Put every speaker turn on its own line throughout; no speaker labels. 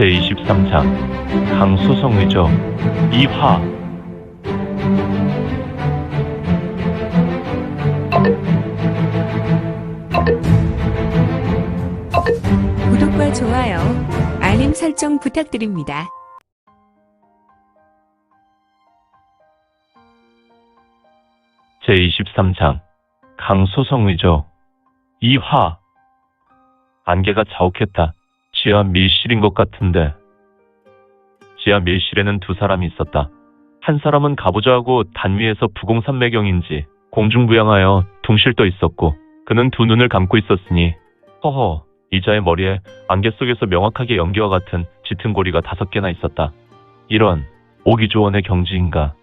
제23장 강소성의적 2화
구독과 좋아요, 알림 설정 부탁드립니다.
제23장 강소성의적 2화 안개가 자욱했다. 지하 밀실인 것 같은데 지하 밀실에는 두 사람이 있었다. 한 사람은 가부좌하고 단위에서 부공산매경인지 공중부양하여 둥실 떠 있었고 그는 두 눈을 감고 있었으니 허허 이자의 머리에 안개 속에서 명확하게 연기와 같은 짙은 고리가 다섯 개나 있었다. 이런 오기조원의 경지인가.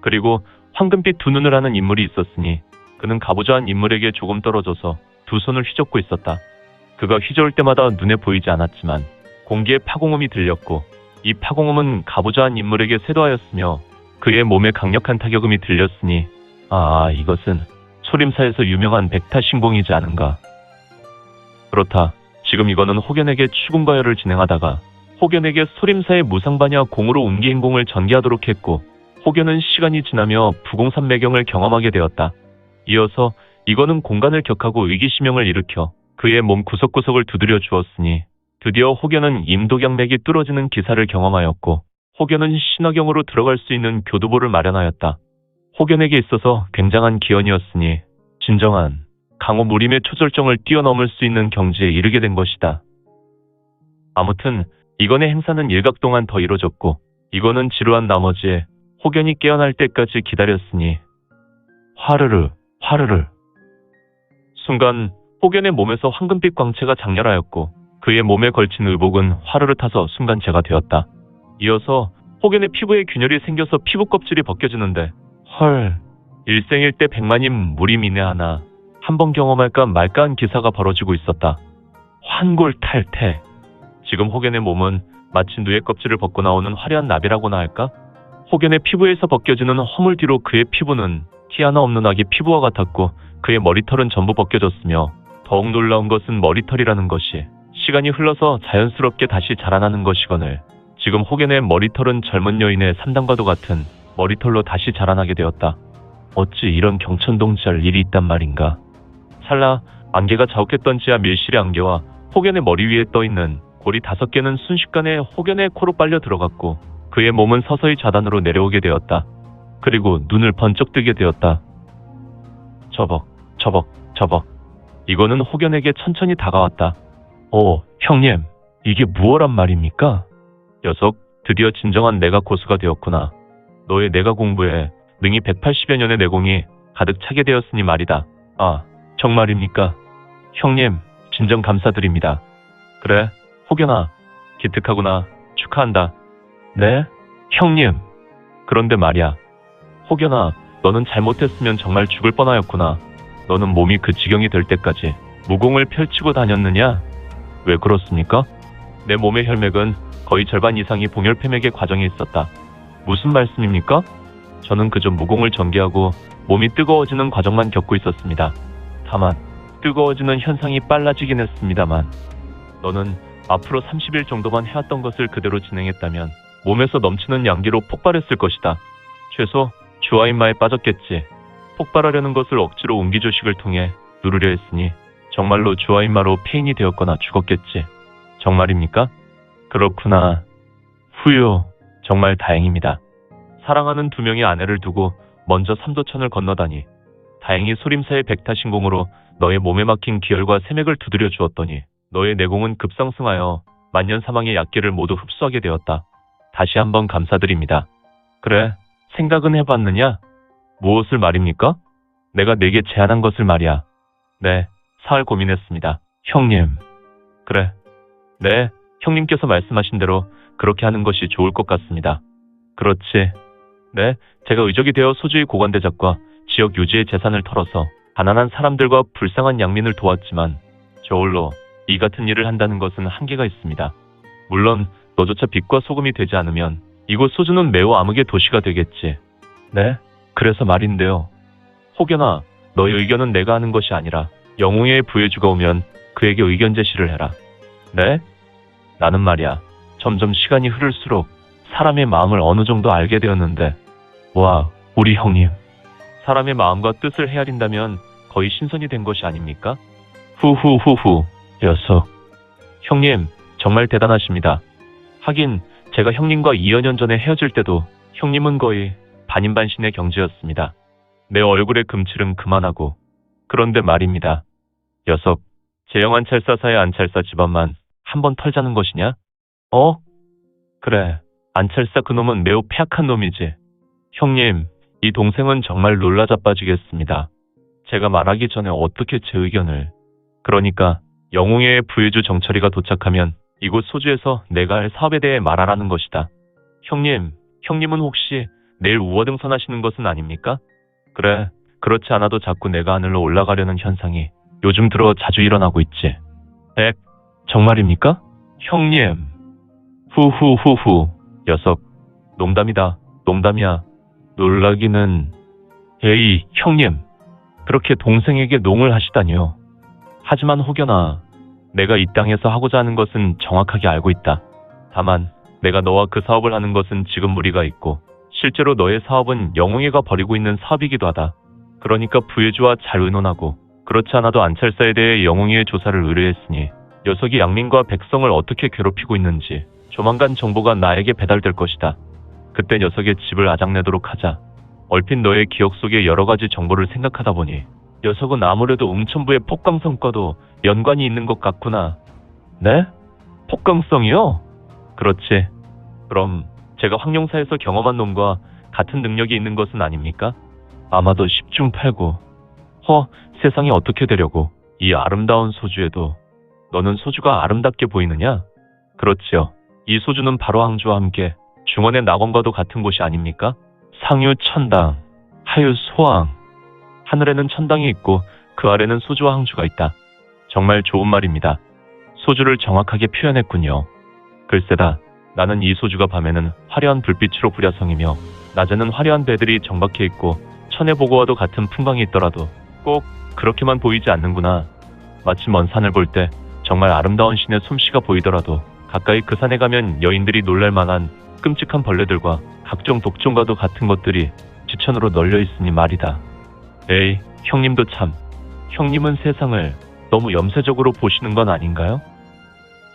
그리고 황금빛 두 눈을 하는 인물이 있었으니 그는 가부좌한 인물에게 조금 떨어져서 두 손을 휘젓고 있었다. 그가 휘저을 때마다 눈에 보이지 않았지만 공기에 파공음이 들렸고 이 파공음은 가부좌한 인물에게 쇄도하였으며 그의 몸에 강력한 타격음이 들렸으니 아 이것은 소림사에서 유명한 백타신공이지 않은가. 그렇다. 지금 이거는 혹연에게 추궁과열을 진행하다가 혹연에게 소림사의 무상반야 공으로 옮기 행공을 전개하도록 했고 혹여는 시간이 지나며 부공산매경을 경험하게 되었다. 이어서 이거는 공간을 격하고 의기심형을 일으켜 그의 몸 구석구석을 두드려 주었으니 드디어 혹여는 임도경맥이 뚫어지는 기사를 경험하였고 혹여는 신화경으로 들어갈 수 있는 교두보를 마련하였다. 혹여에게 있어서 굉장한 기원이었으니 진정한 강호 무림의 초절정을 뛰어넘을 수 있는 경지에 이르게 된 것이다. 아무튼 이건의 행사는 일각 동안 더 이뤄졌고 이거는 지루한 나머지에 혹연히 깨어날 때까지 기다렸으니 화르르 화르르 순간 혹연의 몸에서 황금빛 광채가 장렬하였고 그의 몸에 걸친 의복은 화르르 타서 순간체가 되었다. 이어서 혹연의 피부에 균열이 생겨서 피부 껍질이 벗겨지는데 헐 일생일대 백만임 무리미네 하나 한 번 경험할까 말까 한 기사가 벌어지고 있었다. 환골탈태 지금 혹연의 몸은 마치 누의 껍질을 벗고 나오는 화려한 나비라고나 할까? 혹연의 피부에서 벗겨지는 허물 뒤로 그의 피부는 티 하나 없는 아기 피부와 같았고 그의 머리털은 전부 벗겨졌으며 더욱 놀라운 것은 머리털이라는 것이 시간이 흘러서 자연스럽게 다시 자라나는 것이거늘 지금 혹연의 머리털은 젊은 여인의 삼단과도 같은 머리털로 다시 자라나게 되었다. 어찌 이런 경천동지할 일이 있단 말인가. 찰나 안개가 자욱했던 지하 밀실의 안개와 혹연의 머리 위에 떠있는 고리 다섯 개는 순식간에 혹연의 코로 빨려 들어갔고 그의 몸은 서서히 자단으로 내려오게 되었다. 그리고 눈을 번쩍 뜨게 되었다. 저벅, 저벅, 저벅. 이거는 혹연에게 천천히 다가왔다. 오, 형님, 이게 무엇란 말입니까? 녀석, 드디어 진정한 내가 고수가 되었구나. 너의 내가 공부에 능히 180여 년의 내공이 가득 차게 되었으니 말이다. 아, 정말입니까? 형님, 진정 감사드립니다. 그래, 혹여나, 기특하구나. 축하한다. 네? 형님. 그런데 말이야. 혹여나, 너는 잘못했으면 정말 죽을 뻔하였구나. 너는 몸이 그 지경이 될 때까지 무공을 펼치고 다녔느냐? 왜 그렇습니까? 내 몸의 혈맥은 거의 절반 이상이 봉혈패맥의 과정에 있었다. 무슨 말씀입니까? 저는 그저 무공을 전개하고 몸이 뜨거워지는 과정만 겪고 있었습니다. 다만 뜨거워지는 현상이 빨라지긴 했습니다만 너는 앞으로 30일 정도만 해왔던 것을 그대로 진행했다면 몸에서 넘치는 양기로 폭발했을 것이다. 최소 주아인마에 빠졌겠지. 폭발하려는 것을 억지로 옹기조식을 통해 누르려 했으니 정말로 주아인마로 폐인이 되었거나 죽었겠지. 정말입니까? 그렇구나. 후유, 정말 다행입니다. 사랑하는 두 명의 아내를 두고 먼저 삼도천을 건너다니 다행히 소림사의 백타신공으로 너의 몸에 막힌 기혈과 세맥을 두드려 주었더니 너의 내공은 급상승하여 만년 사망의 약기를 모두 흡수하게 되었다. 다시 한번 감사드립니다. 그래, 생각은 해봤느냐? 무엇을 말입니까? 내가 내게 제안한 것을 말이야. 네, 사흘 고민했습니다. 형님. 그래. 네, 형님께서 말씀하신 대로 그렇게 하는 것이 좋을 것 같습니다. 그렇지. 네, 제가 의적이 되어 소주의 고관대작과 지역 유지의 재산을 털어서 가난한 사람들과 불쌍한 양민을 도왔지만 저홀로 이 같은 일을 한다는 것은 한계가 있습니다. 물론 너조차 빛과 소금이 되지 않으면 이곳 소주는 매우 암흑의 도시가 되겠지. 네, 그래서 말인데요. 혹여나 너의 의견은 내가 하는 것이 아니라 영웅의 부해주가 오면 그에게 의견 제시를 해라. 네? 나는 말이야. 점점 시간이 흐를수록 사람의 마음을 어느 정도 알게 되었는데, 와, 우리 형님. 사람의 마음과 뜻을 헤아린다면 거의 신선이 된 것이 아닙니까? 후후후후, 녀석. 형님, 정말 대단하십니다. 하긴, 제가 형님과 2여 년 전에 헤어질 때도 형님은 거의 반인반신의 경지였습니다. 내 얼굴의 금칠은 그만하고. 그런데 말입니다. 녀석, 재영 안찰사사의 안찰사 집안만 한 번 털자는 것이냐? 어? 그래, 안찰사 그놈은 매우 폐악한 놈이지. 형님, 이 동생은 정말 놀라 자 빠지겠습니다. 제가 말하기 전에 어떻게 제 의견을. 그러니까 영웅의 부해주 정철이가 도착하면 이곳 소주에서 내가 할 사업에 대해 말하라는 것이다. 형님, 형님은 혹시 내일 우어등선 하시는 것은 아닙니까? 그래, 그렇지 않아도 자꾸 내가 하늘로 올라가려는 현상이 요즘 들어 자주 일어나고 있지. 에? 정말입니까? 형님. 후후후후. 녀석. 농담이다. 농담이야. 놀라기는. 에이, 형님. 그렇게 동생에게 농을 하시다니요. 하지만 혹여나 내가 이 땅에서 하고자 하는 것은 정확하게 알고 있다. 다만 내가 너와 그 사업을 하는 것은 지금 무리가 있고 실제로 너의 사업은 영웅이가 벌이고 있는 사업이기도 하다. 그러니까 부해주와 잘 의논하고 그렇지 않아도 안찰사에 대해 영웅이의 조사를 의뢰했으니 녀석이 양민과 백성을 어떻게 괴롭히고 있는지 조만간 정보가 나에게 배달될 것이다. 그때 녀석의 집을 아작내도록 하자. 얼핏 너의 기억 속에 여러 가지 정보를 생각하다 보니 녀석은 아무래도 웅천부의 폭강성과도 연관이 있는 것 같구나. 네? 폭강성이요? 그렇지. 그럼 제가 황룡사에서 경험한 놈과 같은 능력이 있는 것은 아닙니까? 아마도 10중 8구. 허, 세상이 어떻게 되려고 이 아름다운 소주에도 너는 소주가 아름답게 보이느냐? 그렇지요. 이 소주는 바로 항주와 함께 중원의 낙원과도 같은 곳이 아닙니까? 상유 천당, 하유 소왕. 하늘에는 천당이 있고 그 아래는 소주와 항주가 있다. 정말 좋은 말입니다. 소주를 정확하게 표현했군요. 글쎄다, 나는 이 소주가 밤에는 화려한 불빛으로 불야성이며 낮에는 화려한 배들이 정박해 있고 천의 보고와도 같은 풍광이 있더라도 꼭 그렇게만 보이지 않는구나. 마치 먼 산을 볼 때 정말 아름다운 신의 솜씨가 보이더라도 가까이 그 산에 가면 여인들이 놀랄 만한 끔찍한 벌레들과 각종 독종과도 같은 것들이 지천으로 널려 있으니 말이다. 에이, 형님도 참. 형님은 세상을 너무 염세적으로 보시는 건 아닌가요?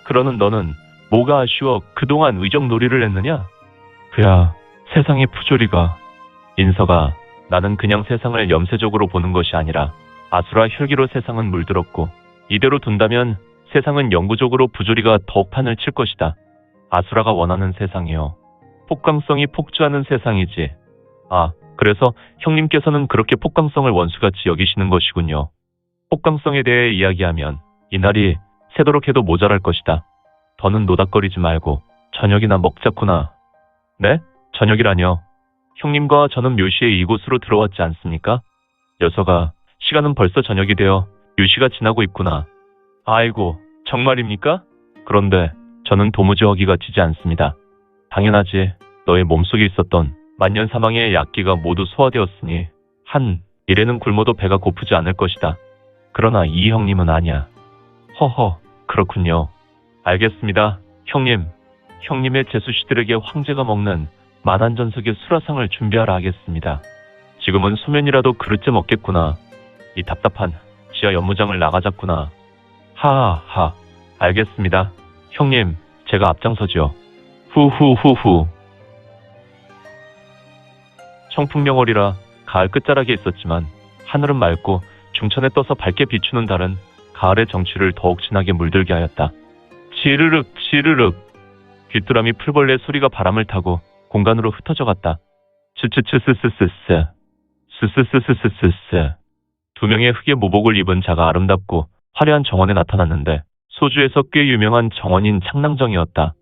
그러는 너는 뭐가 아쉬워 그동안 의정 놀이를 했느냐? 그야 세상의 푸조리가 인서가 나는 그냥 세상을 염세적으로 보는 것이 아니라 아수라 혈기로 세상은 물들었고 이대로 둔다면 세상은 영구적으로 부조리가 더욱 판을 칠 것이다. 아수라가 원하는 세상이요. 폭강성이 폭주하는 세상이지. 아, 그래서 형님께서는 그렇게 폭강성을 원수같이 여기시는 것이군요. 폭강성에 대해 이야기하면 이날이 새도록 해도 모자랄 것이다. 더는 노닥거리지 말고 저녁이나 먹자꾸나. 네? 저녁이라뇨. 형님과 저는 묘시에 이곳으로 들어왔지 않습니까? 녀석아, 시간은 벌써 저녁이 되어 묘시가 지나고 있구나. 아이고, 정말입니까? 그런데 저는 도무지 어기가 지지 않습니다. 당연하지. 너의 몸속에 있었던 만년 사망의 약기가 모두 소화되었으니 한 일에는 굶어도 배가 고프지 않을 것이다. 그러나 이 형님은 아니야. 허허, 그렇군요. 알겠습니다. 형님, 형님의 제수씨들에게 황제가 먹는 만한전석의 수라상을 준비하라 하겠습니다. 지금은 소면이라도 그릇째 먹겠구나. 이 답답한 지하 연무장을 나가자꾸나. 하하, 알겠습니다. 형님, 제가 앞장서죠. 후후후후. 청풍명월이라 가을 끝자락에 있었지만 하늘은 맑고 중천에 떠서 밝게 비추는 달은 가을의 정취를 더욱 진하게 물들게 하였다. 지르륵 지르륵 귀뚜라미 풀벌레 소리가 바람을 타고 공간으로 흩어져 갔다. 스스스스스스스 스스스스스스스 두 명의 흑의 모복을 입은 자가 아름답고 화려한 정원에 나타났는데 소주에서 꽤 유명한 정원인 창랑정이었다.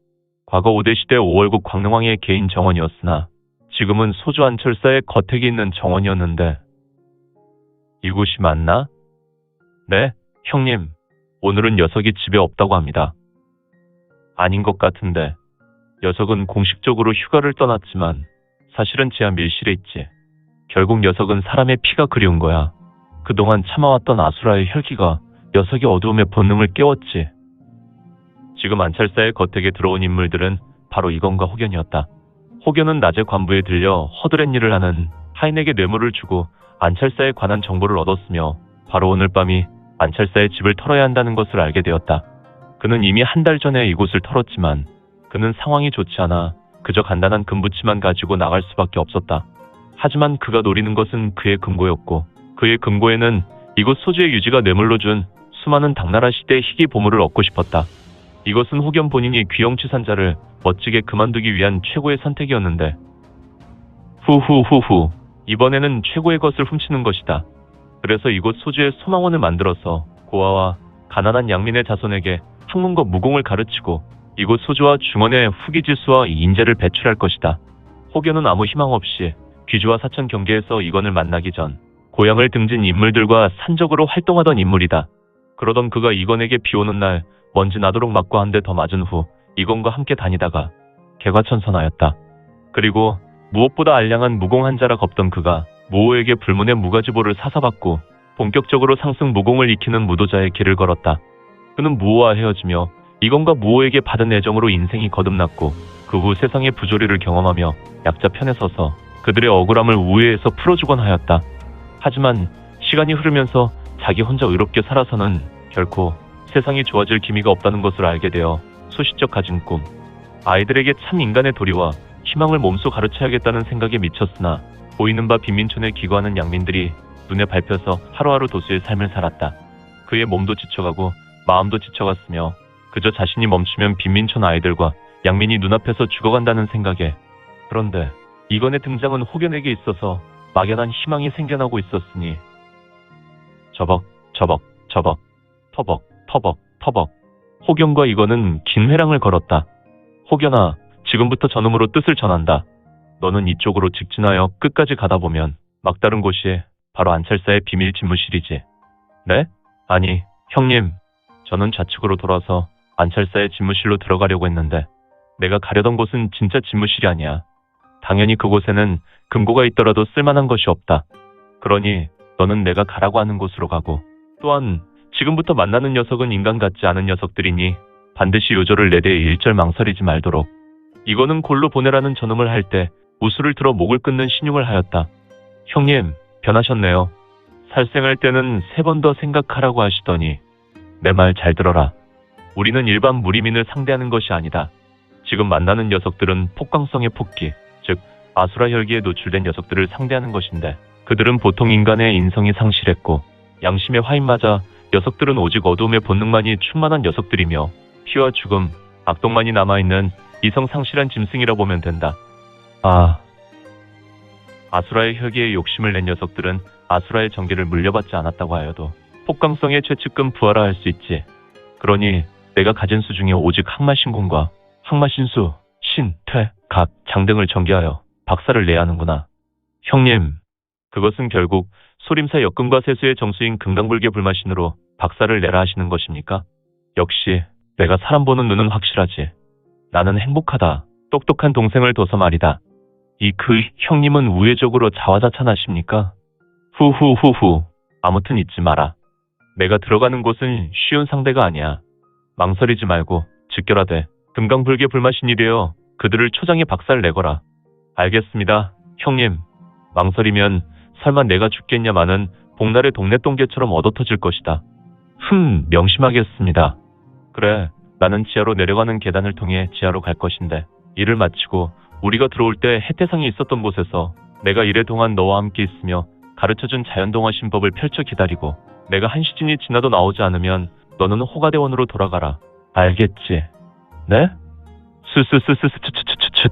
과거 5대 시대 5월국 광릉왕의 개인 정원이었으나 지금은 소주 안철사의 거택이 있는 정원이었는데 이곳이 맞나? 네, 형님. 오늘은 녀석이 집에 없다고 합니다. 아닌 것 같은데 녀석은 공식적으로 휴가를 떠났지만 사실은 지하 밀실에 있지. 결국 녀석은 사람의 피가 그리운 거야. 그동안 참아왔던 아수라의 혈기가 녀석의 어두움의 본능을 깨웠지. 지금 안찰사의 겉에게 들어온 인물들은 바로 이건과 혹연이었다. 혹연은 낮에 관부에 들려 허드렛 일을 하는 하인에게 뇌물을 주고 안찰사에 관한 정보를 얻었으며 바로 오늘 밤이 안찰사의 집을 털어야 한다는 것을 알게 되었다. 그는 이미 한 달 전에 이곳을 털었지만 그는 상황이 좋지 않아 그저 간단한 금부치만 가지고 나갈 수밖에 없었다. 하지만 그가 노리는 것은 그의 금고였고 그의 금고에는 이곳 소주의 유지가 뇌물로 준 수많은 당나라 시대의 희귀 보물을 얻고 싶었다. 이것은 혹연 본인이 귀영 취산자를 멋지게 그만두기 위한 최고의 선택이었는데 후후후후 이번에는 최고의 것을 훔치는 것이다. 그래서 이곳 소주의 소망원을 만들어서 고아와 가난한 양민의 자손에게 학문과 무공을 가르치고 이곳 소주와 중원의 후기지수와 인재를 배출할 것이다. 혹여는 아무 희망 없이 귀주와 사천 경계에서 이건을 만나기 전 고향을 등진 인물들과 산적으로 활동하던 인물이다. 그러던 그가 이건에게 비오는 날 먼지 나도록 맞고 한 대 더 맞은 후 이건과 함께 다니다가 개과천선하였다. 그리고 무엇보다 알량한 무공 한자라 겁던 그가 모호에게 불문의 무가지보를 사사받고 본격적으로 상승 무공을 익히는 무도자의 길을 걸었다. 그는 무호와 헤어지며 이건과 무호에게 받은 애정으로 인생이 거듭났고 그 후 세상의 부조리를 경험하며 약자 편에 서서 그들의 억울함을 우회해서 풀어주곤 하였다. 하지만 시간이 흐르면서 자기 혼자 의롭게 살아서는 결코 세상이 좋아질 기미가 없다는 것을 알게 되어 소시적 가진 꿈, 아이들에게 참 인간의 도리와 희망을 몸소 가르쳐야겠다는 생각에 미쳤으나 보이는 바 빈민촌에 기거하는 양민들이 눈에 밟혀서 하루하루 도수의 삶을 살았다. 그의 몸도 지쳐가고 마음도 지쳐갔으며 그저 자신이 멈추면 빈민촌 아이들과 양민이 눈앞에서 죽어간다는 생각에 그런데 이건의 등장은 혹연에게 있어서 막연한 희망이 생겨나고 있었으니 저벅 저벅 저벅 터벅 터벅 터벅 혹연과 이건은 긴 회랑을 걸었다. 혹연아 지금부터 저놈으로 뜻을 전한다. 너는 이쪽으로 직진하여 끝까지 가다 보면 막다른 곳이 바로 안찰사의 비밀 집무실이지. 네? 아니, 형님. 저는 좌측으로 돌아서 안찰사의 집무실로 들어가려고 했는데 내가 가려던 곳은 진짜 집무실이 아니야. 당연히 그곳에는 금고가 있더라도 쓸만한 것이 없다. 그러니 너는 내가 가라고 하는 곳으로 가고 또한 지금부터 만나는 녀석은 인간 같지 않은 녀석들이니 반드시 요조를 내 대해 일절 망설이지 말도록. 이거는 골로 보내라는 전음을 할 때 우수를 들어 목을 끊는 신용을 하였다. 형님, 변하셨네요. 살생할 때는 세 번 더 생각하라고 하시더니 내 말 잘 들어라. 우리는 일반 무리민을 상대하는 것이 아니다. 지금 만나는 녀석들은 폭광성의 폭기, 즉 아수라 혈기에 노출된 녀석들을 상대하는 것인데 그들은 보통 인간의 인성이 상실했고 양심의 화인 맞아 녀석들은 오직 어두움의 본능만이 충만한 녀석들이며 피와 죽음, 악독만이 남아있는 이성 상실한 짐승이라 보면 된다. 아. 아수라의 혈기에 욕심을 낸 녀석들은 아수라의 정계를 물려받지 않았다고 하여도 폭강성의 최측근 부하라 할수 있지. 그러니 내가 가진 수 중에 오직 항마신공과 항마신수, 신, 퇴, 각, 장 등을 전개하여 박사를 내야 하는구나. 형님, 그것은 결국 소림사 역금과 세수의 정수인 금강불개 불마신으로 박사를 내라 하시는 것입니까? 역시 내가 사람 보는 눈은 확실하지. 나는 행복하다. 똑똑한 동생을 둬서 말이다. 이 그 형님은 우회적으로 자화자찬하십니까? 후후후후. 아무튼 잊지 마라. 내가 들어가는 곳은 쉬운 상대가 아니야. 망설이지 말고 직결하되 금강불개 불마신이 되어 그들을 초장에 박살 내거라. 알겠습니다, 형님. 망설이면 설마 내가 죽겠냐마는 복날의 동네 똥개처럼 얻어터질 것이다. 흠, 명심하겠습니다. 그래, 나는 지하로 내려가는 계단을 통해 지하로 갈 것인데 일을 마치고 우리가 들어올 때 해태상이 있었던 곳에서 내가 이래 동안 너와 함께 있으며 가르쳐준 자연동화 신법을 펼쳐 기다리고 내가 한 시즌이 지나도 나오지 않으면 너는 호가대원으로 돌아가라. 알겠지? 네? 스스스스스츠츠츠츠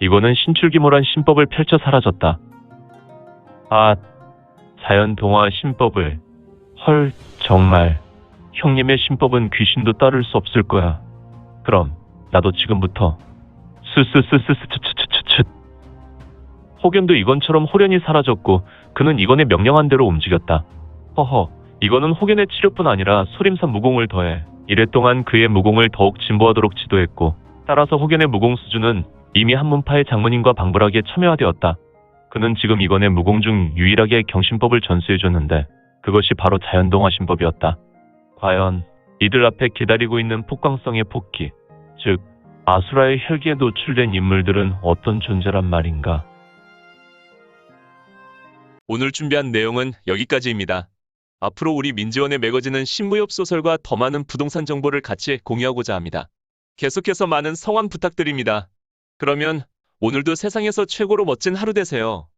이거는 신출기모란 신법을 펼쳐 사라졌다. 아, 자연 동화 신법을 헐 정말 형님의 신법은 귀신도 따를 수 없을 거야. 그럼 나도 지금부터 스스스스스츠츠츠츠 혹연도 이건처럼 호련이 사라졌고 그는 이건의 명령한 대로 움직였다. 허허, 이거는 혹연의 치료뿐 아니라 소림산 무공을 더해 이랫동안 그의 무공을 더욱 진보하도록 지도했고 따라서 혹연의 무공 수준은 이미 한문파의 장모님과 방불하게 첨예화되었다. 그는 지금 이건의 무공 중 유일하게 경신법을 전수해줬는데 그것이 바로 자연동화 신법이었다. 과연
이들 앞에 기다리고 있는 폭광성의 폭기, 즉 아수라의 혈기에 노출된 인물들은 어떤 존재란 말인가?
오늘 준비한 내용은 여기까지입니다. 앞으로 우리 민지원에 매거지는 신무협 소설과 더 많은 부동산 정보를 같이 공유하고자 합니다. 계속해서 많은 성원 부탁드립니다. 그러면 오늘도 세상에서 최고로 멋진 하루 되세요.